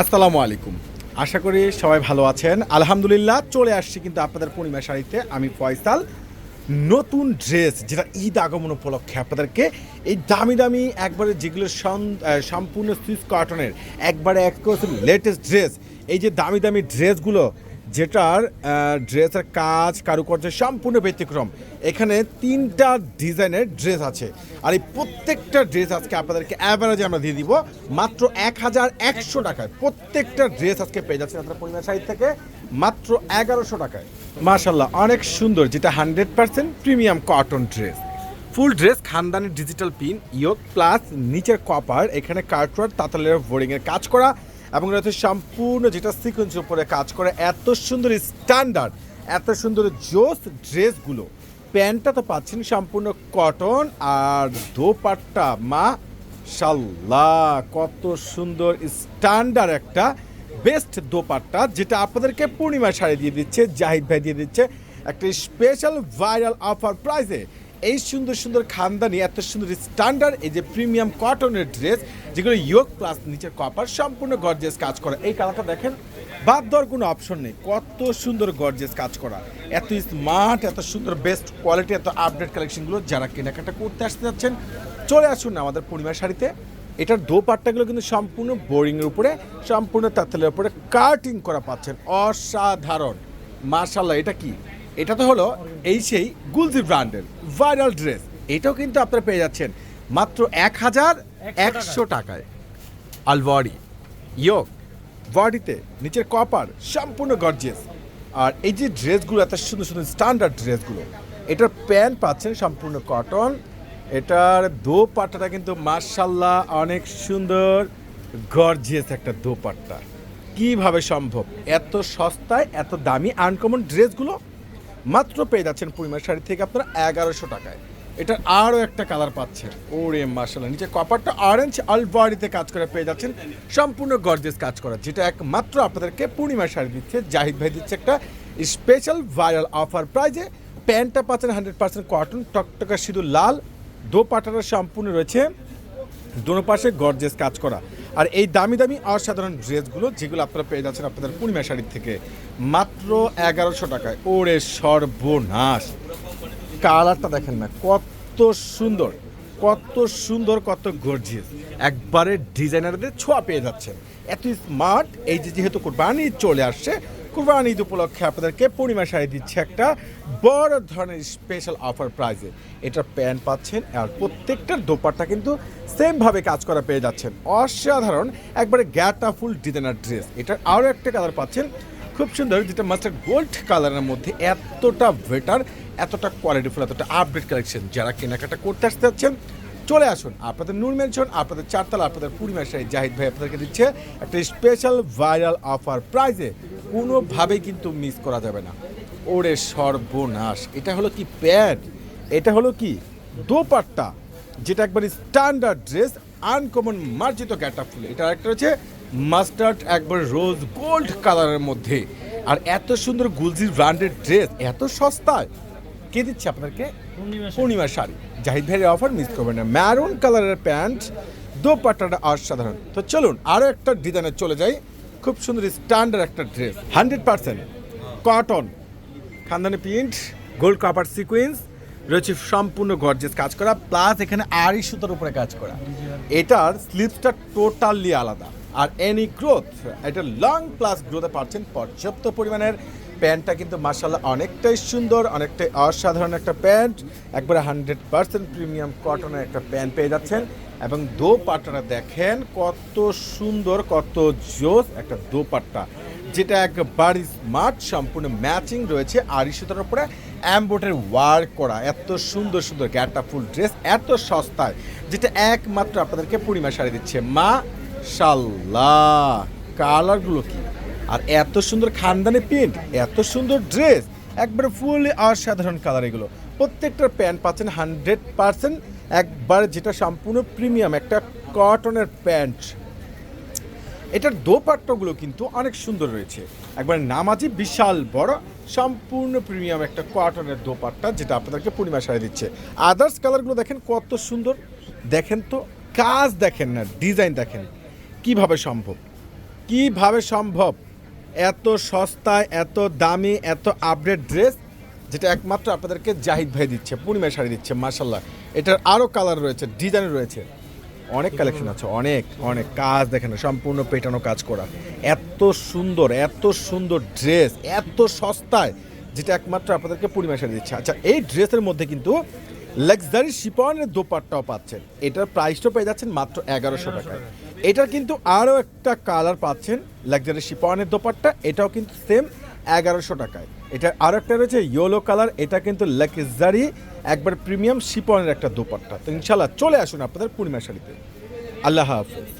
আসসালামু আলাইকুম। আশা করি সবাই ভালো আছেন। আলহামদুলিল্লাহ চলে আসছি কিন্তু আপনাদের পূর্ণিমা শাড়িতে। আমি ফয়সাল। নতুন ড্রেস যেটা ঈদ আগমন উপলক্ষে আপনাদেরকে, এই দামি দামি একবারে যেগুলো সম্পূর্ণ সুইস কটনের, একবারে এক লেটেস্ট ড্রেস এই যে দামি দামি ড্রেসগুলো যেটার ড্রেসের কাজ, কারুকার্য সম্পূর্ণ ব্যতিক্রম। এখানে তিনটা ডিজাইনের ড্রেস আছে। আর এই প্রত্যেকটা ড্রেস আজকে আপনাদেরকে অ্যাভারেজে আমরা দিয়ে দিব মাত্র এক হাজার একশো টাকায়। প্রত্যেকটা ড্রেস আজকে পেয়ে যাচ্ছেন আপনার পরিমাণ সাইড থেকে মাত্র এগারোশো টাকায়। মাশাল্লাহ অনেক সুন্দর, যেটা hundred percent premium cotton dress full dress, খানদানি, ডিজিটাল পিন ইয়োগ প্লাস নিচের কপার এখানে কার্টওয়ার, তাতালের বোর্ডিংয়ের কাজ করা এবং রয়েছে সম্পূর্ণ যেটা সিকোয়েন্সের উপরে কাজ করে, এত সুন্দর স্ট্যান্ডার্ড এত সুন্দর জোস ড্রেসগুলো। প্যান্টটা তো পাচ্ছেন সম্পূর্ণ কটন আর দোপাট্টা। মা শাল্লাহ কত সুন্দর স্ট্যান্ডার্ড একটা বেস্ট দোপাট্টা, যেটা আপনাদেরকে পূর্ণিমা শাড়ি দিয়ে দিচ্ছে, জাহিদ ভাই দিয়ে দিচ্ছে। একটা স্পেশাল ভাইরাল অফার প্রাইসে এই সুন্দর সুন্দর খানদানি, এত সুন্দর স্ট্যান্ডার্ড এই যে প্রিমিয়াম কটনের ড্রেস যেগুলো ইয়োগ প্লাস নিচের কপার সম্পূর্ণ গর্জেস কাজ করা। এই কালারটা দেখেন, বাদ দেওয়ার কোনো অপশন নেই। কত সুন্দর গর্জেস কাজ করা। এত স্মার্ট এত সুন্দর বেস্ট কোয়ালিটি এত আপডেট কালেকশনগুলো যারা কেনাকাটা করতে আসতে যাচ্ছেন, চলে আসুন আমাদের পূর্ণিমা শাড়িতে। এটার দো পাট্টাগুলো কিন্তু সম্পূর্ণ বোরিংয়ের উপরে, সম্পূর্ণ তাঁতেলের উপরে কাটিং করা পাচ্ছেন। অসাধারণ। মার্শাল্লাহ এটা কি? এটা তো হলো এই সেই গুলজি ব্র্যান্ডের ভাইরাল ড্রেস। এটাও কিন্তু আপনারা পেয়ে যাচ্ছেন মাত্র এক হাজার একশো টাকায়। আলবডি ইয়োগ বডিতে নিচের কপার সম্পূর্ণ গর্জিয়াস আর এই যে ড্রেসগুলো এত সুন্দর সুন্দর স্ট্যান্ডার্ড ড্রেসগুলো এটার প্যান্ট পাচ্ছেন সম্পূর্ণ কটন এটার দোপাট্টাটা কিন্তু মার্শাল্লাহ অনেক সুন্দর গর্জিয়াস একটা দোপাট্টা। কীভাবে সম্ভব? এত সস্তায় এত দামি আনকমন ড্রেসগুলো মাত্র পেয়ে যাচ্ছেন পূর্ণিমা শাড়ি থেকে আপনারা এগারোশো টাকায়। এটার আরও একটা কালার পাচ্ছেন। ওরে মার্শাল্লাহ নিচে কপারটা অরেঞ্জ আলবাড়িতে কাজ করে পেয়ে যাচ্ছেন। সম্পূর্ণ গর্জেস কাজ করা, যেটা একমাত্র আপনাদেরকে পূর্ণিমা শাড়ি দিচ্ছে। জাহিদ ভাই দিচ্ছে একটা স্পেশাল ভাইরাল অফার প্রাইজে প্যান্টটা পাচ্ছেন হান্ড্রেড পার্সেন্ট কটন টকটকা শুধু লাল দো দোপাটাটা সম্পূর্ণ রয়েছে। দোনো পাশে গর্জেস কাজ করা। আর এই দামি দামি অসাধারণ ড্রেসগুলো যেগুলো আপনারা পেয়ে যাচ্ছেন আপনাদের পূর্ণিমা শাড়ির থেকে মাত্র এগারোশো টাকায়। ওরে সর্বনাশ। কালারটা দেখেন না, কত সুন্দর কত সুন্দর, কত গর্জিয়াস একবারে ডিজাইনারদের ছোঁয়া পেয়ে যাচ্ছেন। এত স্মার্ট এই যে যেহেতু কোরবানি চলে আসছে কোরবানি ঈদ উপলক্ষে আপনাদেরকে পূর্ণিমা শাড়ি দিচ্ছে একটা বড় ধরনের স্পেশাল অফার প্রাইজে এটার প্যান্ট পাচ্ছেন আর প্রত্যেকটার দোপাট্টা কিন্তু সেমভাবে কাজ করা পেয়ে যাচ্ছেন। অসাধারণ একবারে গ্যাটা ফুল ডিজাইনার ড্রেস। এটার আরও একটা কালার পাচ্ছেন। খুব সুন্দর যেটা মাস্টার গোল্ড কালারের মধ্যে এতটা বেটার এতটা কোয়ালিটিফুল এতটা আপডেট কালেকশন যারা কেনাকাটা করতে আসতে যাচ্ছেন চলে আসুন। আপনাদের নূর মেনশন আপনাদের চারতলা আপনাদের পূর্ণিমা শাড়ি জাহিদ ভাই আপনাদেরকে দিচ্ছে একটা স্পেশাল ভাইরাল অফার প্রাইজে কোনোভাবেই কিন্তু মিস করা যাবে না। ওরে সর্বনাশ এটা হলো কি প্যাড এটা হলো কি? দোপাট্টা যেটা একবার স্ট্যান্ডার্ড ড্রেস আনকমন মার্জিত গ্যাটা ফুল। এটা একটা হচ্ছে মাস্টার্ড একবার রোজ গোল্ড কালারের মধ্যে। আর এত সুন্দর গুলজির ব্র্যান্ডেড ড্রেস এত সস্তায়। কে দিচ্ছে আপনাদেরকে? পূর্ণিমা শাড়ি। জাহিদ ভাইয়ের অফার মিস করবেন না। ম্যারুন কালারের প্যান্ট দোপাট্টাটা অসাধারণ। তো চলুন আরও একটা ডিজাইনে চলে যাই। খুব সুন্দর স্ট্যান্ডার্ড একটা ড্রেস হান্ড্রেড পার্সেন্ট কটন খানদানি প্রিন্ট গোল্ড কাপার সিকুয়েন্স রয়েছে সম্পূর্ণ গর্জেস কাজ করা প্লাস এখানে আড়ি সুতার উপরে কাজ করা। এটার স্লিপসটা টোটালি আলাদা। আর এনি গ্রোথ এটা লং প্লাস গ্রোথে পাচ্ছেন পর্যাপ্ত পরিমাণের প্যান্টটা কিন্তু মার্শাল্লাহ অনেকটাই সুন্দর, অনেকটাই অসাধারণ একটা প্যান্ট। একবারে হান্ড্রেড পার্সেন্ট প্রিমিয়াম কটনের একটা প্যান্ট পেয়ে যাচ্ছেন। এবং দোপাট্টাটা দেখেন কত সুন্দর, কত জোস একটা দোপাট্টা। যেটা একবার স্মার্ট, সম্পূর্ণ ম্যাচিং রয়েছে আড়ি সুতার উপরে। অ্যাম্বোটের ওয়ার্ক করা, এত সুন্দর সুন্দর গ্যাটা ফুল ড্রেস, এত সস্তায়, যেটা একমাত্র আপনাদেরকে পূর্ণিমা শাড়ি দিচ্ছে। মা শাল্লাহ কালারগুলো কি? আর এত সুন্দর খানদানি প্রিন্ট, এত সুন্দর ড্রেস, একবারে ফুল অসাধারণ কালার এগুলো। প্রত্যেকটার প্যান্ট পাচ্ছেন হান্ড্রেড পার্সেন্ট, একবার যেটা সম্পূর্ণ প্রিমিয়াম, একটা কটনের প্যান্ট। এটার দোপাট্টাগুলো কিন্তু অনেক সুন্দর রয়েছে। একবার নামাজি বিশাল বড়, সম্পূর্ণ প্রিমিয়াম একটা কটনের দোপাট্টা, যেটা আপনাদেরকে পূর্ণিমা শাড়ি দিচ্ছে। আদার্স কালারগুলো দেখেন কত সুন্দর। দেখেন তো, কাজ দেখেন না ডিজাইন দেখেন। কীভাবে সম্ভব? কীভাবে সম্ভব? এত সস্তায় এত দামি এত আপডেট ড্রেস যেটা একমাত্র আপনাদেরকে জাহিদ ভাই দিচ্ছে পূর্ণিমা শাড়ি দিচ্ছে মার্শাল্লাহ এটার আরও কালার রয়েছে ডিজাইন রয়েছে। অনেক কালেকশন আছে অনেক অনেক কাজ দেখেন সম্পূর্ণ পেটানো কাজ করা। এত সুন্দর এত সুন্দর ড্রেস এত সস্তায় যেটা একমাত্র আপনাদেরকে পূর্ণিমা শাড়ি দিচ্ছে। আচ্ছা এই ড্রেসের মধ্যে কিন্তু লাক্সারি শিপনের দোপাট্টাও পাচ্ছেন। এটার প্রাইসটাও পেয়ে যাচ্ছেন মাত্র এগারোশো টাকায়। এটার কিন্তু আরও একটা কালার পাচ্ছেন লাক্সারি শিপনের দোপাট্টা, এটাও কিন্তু সেম এগারোশো টাকায়। এটা আরও একটা রয়েছে ইয়েলো কালার এটা কিন্তু লাক্সারি একবার প্রিমিয়াম শিপনের একটা দোপাট্টা। তো ইনশাল্লাহ চলে আসুন আপনাদের পূর্ণিমা শাড়িতে। আল্লাহ হাফেজ।